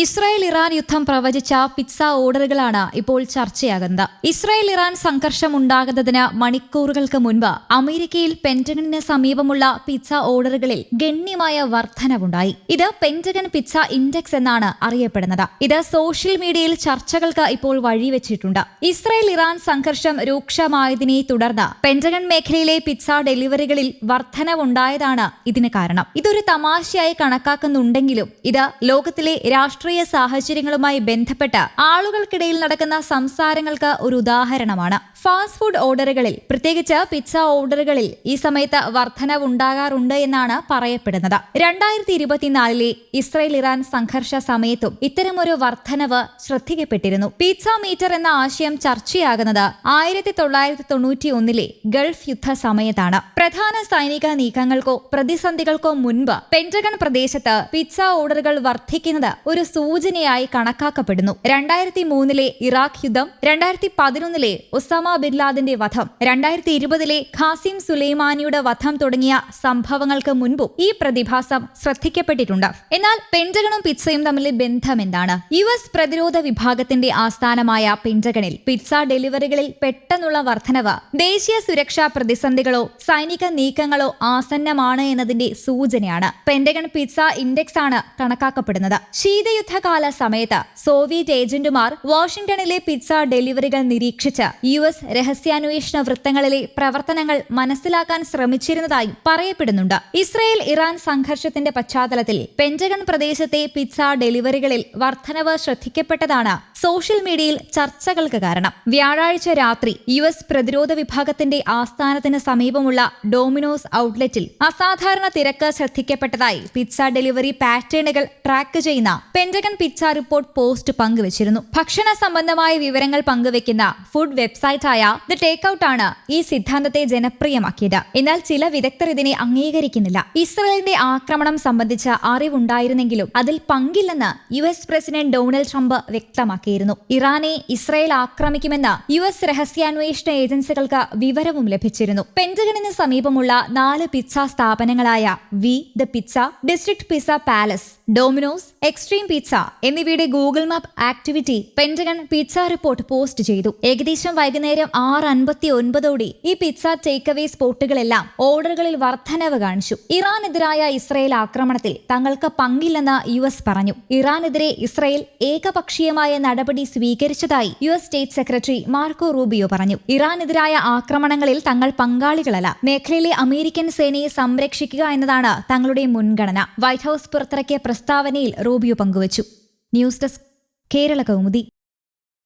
Israel Iran യുദ്ധം പ്രവചിച്ച pizza ഓർഡറുകളാണ് ഇപ്പോൾ ചർച്ചയാകുന്നത്. ഇസ്രായേൽ ഇറാൻ സംഘർഷം ഉണ്ടാകുന്നതിന് മണിക്കൂറുകൾക്ക് മുൻപ് അമേരിക്കയിൽ പെന്റഗണിന് സമീപമുള്ള പിസ്സ ഓർഡറുകളിൽ ഗണ്യമായ വർധനവുണ്ടായി. ഇത് പെന്റഗൺ പിസ്സ ഇൻഡെക്സ് എന്നാണ് അറിയപ്പെടുന്നത്. ഇത് സോഷ്യൽ മീഡിയയിൽ ചർച്ചകൾക്ക് ഇപ്പോൾ വഴിവെച്ചിട്ടുണ്ട്. ഇസ്രായേൽ ഇറാൻ സംഘർഷം രൂക്ഷമായതിനെ തുടർന്ന് പെന്റഗൺ മേഖലയിലെ പിസ്സ ഡെലിവറികളിൽ വർധനവുണ്ടായതാണ് ഇതിന് കാരണം. ഇതൊരു തമാശയായി കണക്കാക്കുന്നുണ്ടെങ്കിലും ഇത് ലോകത്തിലെ രാഷ്ട്രീയ സാഹചര്യങ്ങളുമായി ബന്ധപ്പെട്ട് ആളുകൾക്കിടയിൽ നടക്കുന്ന സംസാരങ്ങൾക്ക് ഒരു ഉദാഹരണമാണ്. ഫാസ്റ്റ് ഫുഡ് ഓർഡറുകളിൽ പ്രത്യേകിച്ച് പിസ്സ ഓർഡറുകളിൽ ഈ സമയത്ത് വർധനവുണ്ടാകാറുണ്ട് എന്നാണ് പറയപ്പെടുന്നത്. രണ്ടായിരത്തി ഇരുപത്തിനാലിലെ ഇസ്രയേൽ ഇറാൻ സംഘർഷ സമയത്തും ഇത്തരമൊരു വർധനവ് ശ്രദ്ധിക്കപ്പെട്ടിരുന്നു. പിസ്സ മീറ്റർ എന്ന ആശയം ചർച്ചയാകുന്നത് ആയിരത്തി തൊള്ളായിരത്തി തൊണ്ണൂറ്റി ഒന്നിലെ ഗൾഫ് യുദ്ധ സമയത്താണ്. പ്രധാന സൈനിക നീക്കങ്ങൾക്കോ പ്രതിസന്ധികൾക്കോ മുൻപ് പെന്റഗൺ പ്രദേശത്ത് പിസ്സ ഓർഡറുകൾ വർദ്ധിക്കുന്നത് ഒരു സൂചനയായി കണക്കാക്കപ്പെടുന്നു. രണ്ടായിരത്തി മൂന്നിലെ ഇറാഖ് യുദ്ധം രണ്ടായിരത്തി പതിനൊന്നിലെ ഒസാമ ബിൻ ലാദന്റെ വധം. രണ്ടായിരത്തി ഇരുപതിലെ ഖാസിം സുലൈമാനിയുടെ വധം തുടങ്ങിയ സംഭവങ്ങൾക്ക് മുൻപും ഈ പ്രതിഭാസം ശ്രദ്ധിക്കപ്പെട്ടിട്ടുണ്ട്. എന്നാൽ പെന്റഗണും പിറ്റ്സയും തമ്മിലെ ബന്ധം എന്താണ്? യു എസ് പ്രതിരോധ വിഭാഗത്തിന്റെ ആസ്ഥാനമായ പെന്റഗണിൽ പിറ്റ്സ ഡെലിവറികളിൽ പെട്ടെന്നുള്ള വർധനവ് ദേശീയ സുരക്ഷാ പ്രതിസന്ധികളോ സൈനിക നീക്കങ്ങളോ ആസന്നമാണ് എന്നതിന്റെ സൂചനയാണ്. പെൻഡഗൺ പിറ്റ്സ ഇൻഡെക്സ് ആണ് കണക്കാക്കപ്പെടുന്നത്. ശീതയുദ്ധകാല സമയത്ത് സോവിയറ്റ് ഏജന്റുമാർ വാഷിംഗ്ടണിലെ പിറ്റ്സ ഡെലിവറികൾ നിരീക്ഷിച്ച് യു എസ് രഹസ്യാന്വേഷണ വൃത്തങ്ങളിലെ പ്രവർത്തനങ്ങൾ മനസ്സിലാക്കാൻ ശ്രമിച്ചിരുന്നതായും പറയപ്പെടുന്നുണ്ട്. ഇസ്രയേൽ ഇറാൻ സംഘർഷത്തിന്റെ പശ്ചാത്തലത്തിൽ പെഞ്ചഗൺ പ്രദേശത്തെ പിസ്സ ഡെലിവറികളിൽ വർധനവ് ശ്രദ്ധിക്കപ്പെട്ടതാണ് സോഷ്യൽ മീഡിയയിൽ ചർച്ചകൾക്ക് കാരണം. വ്യാഴാഴ്ച രാത്രി യു എസ് പ്രതിരോധ വിഭാഗത്തിന്റെ ആസ്ഥാനത്തിന് സമീപമുള്ള ഡോമിനോസ് ഔട്ട്ലെറ്റിൽ അസാധാരണ തിരക്ക് ശ്രദ്ധിക്കപ്പെട്ടതായി പിസ്സ ഡെലിവറി പാറ്റേണുകൾ ട്രാക്ക് ചെയ്യുന്ന പെന്റഗൺ പിസ്സ റിപ്പോർട്ട് പോസ്റ്റ് പങ്കുവച്ചിരുന്നു. ഭക്ഷണ സംബന്ധമായ വിവരങ്ങൾ പങ്കുവെക്കുന്ന ഫുഡ് വെബ്സൈറ്റായ ദ ടേക്ക് ഔട്ട് ആണ് ഈ സിദ്ധാന്തത്തെ ജനപ്രിയമാക്കിയത്. എന്നാൽ ചില വിദഗ്ധർ ഇതിനെ അംഗീകരിക്കുന്നില്ല. ഇസ്രയേലിന്റെ ആക്രമണം സംബന്ധിച്ച അറിവുണ്ടായിരുന്നെങ്കിലും അതിൽ പങ്കില്ലെന്ന് U S president Donald Trump വ്യക്തമാക്കിയിരുന്നു. ഇറാനെ ഇസ്രയേൽ ആക്രമിക്കുമെന്ന് യു എസ് രഹസ്യാന്വേഷണ ഏജൻസികൾക്ക് വിവരവും ലഭിച്ചിരുന്നു. പെന്റഗണിന് സമീപമുള്ള നാല് pizza സ്ഥാപനങ്ങളായ we the pizza district pizza palace Domino's extreme pizza എന്നിവയുടെ Google map activity Pentagon pizza report post ചെയ്തു. ഏകദേശം വൈകുന്നേരം ആറ് അൻപത്തി ഒൻപതോടെ ഈ പിസ്സ ടേക്ക് അവേ സ്പോട്ടുകളെല്ലാം ഓർഡറുകളിൽ വർധനവ് കാണിച്ചു. ഇറാനെതിരായ ഇസ്രയേൽ ആക്രമണത്തിൽ തങ്ങൾക്ക് പങ്കില്ലെന്ന് യു എസ് പറഞ്ഞു. ഇറാനെതിരെ ഇസ്രയേൽ ഏകപക്ഷീയമായ നടപടി സ്വീകരിച്ചതായി U S state secretary Marco Rubio പറഞ്ഞു. ഇറാനെതിരായ ആക്രമണങ്ങളിൽ തങ്ങൾ പങ്കാളികളല്ല. മേഖലയിലെ അമേരിക്കൻ സേനയെ സംരക്ഷിക്കുക എന്നതാണ് തങ്ങളുടെ മുൻഗണന. വൈറ്റ് ഹൌസ് പുറത്തിറക്കിയ പ്രസ്താവനയിൽ റൂബിയോ പങ്കുവച്ചു. News desk Kerala Kaumudi.